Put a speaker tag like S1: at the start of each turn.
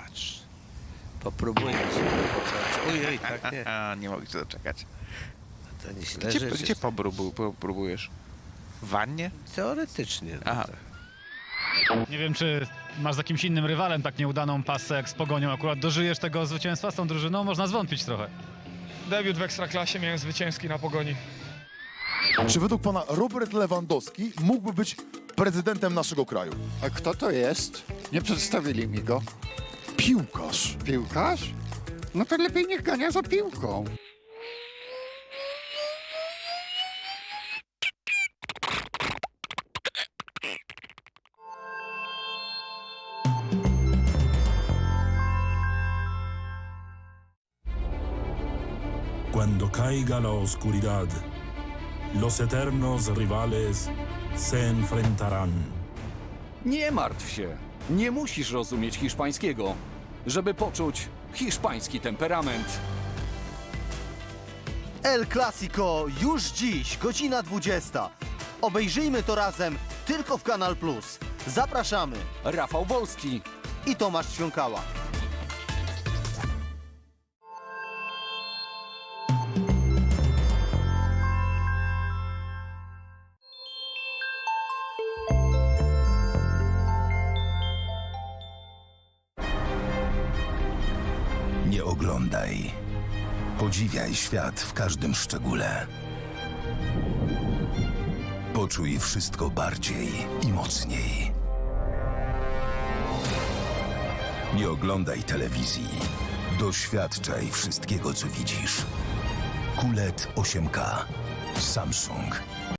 S1: patrz. Popróbuję się. Ojej, tak nie.
S2: A, nie mogę się doczekać.
S1: To nieźle
S2: Gdzie,
S1: rzeczy.
S2: gdzie popróbu, popróbujesz? W wannie?
S1: Teoretycznie. No
S2: Aha.
S1: tak.
S3: Nie wiem, czy masz z jakimś innym rywalem tak nieudaną pasę jak z Pogonią. Akurat dożyjesz tego zwycięstwa z tą drużyną? Można zwątpić trochę.
S4: Debiut w Ekstraklasie miałem zwycięski na Pogoni.
S5: Czy według pana Robert Lewandowski mógłby być prezydentem naszego kraju?
S6: A kto to jest? Nie przedstawili mi go.
S5: Piłkarz.
S6: Piłkarz? No to lepiej niech gania za piłką.
S7: Cuando caiga la oscuridad, los eternos rivales se enfrentarán.
S8: Nie martw się. Nie musisz rozumieć hiszpańskiego, żeby poczuć hiszpański temperament.
S9: El Clasico już dziś, godzina 20. Obejrzyjmy to razem tylko w Kanal Plus. Zapraszamy
S8: Rafał Wolski,
S9: i Tomasz Ćwiąkała.
S10: Nie oglądaj. Podziwiaj świat w każdym szczególe. Poczuj wszystko bardziej i mocniej. Nie oglądaj telewizji. Doświadczaj wszystkiego, co widzisz. QLED 8K. Samsung.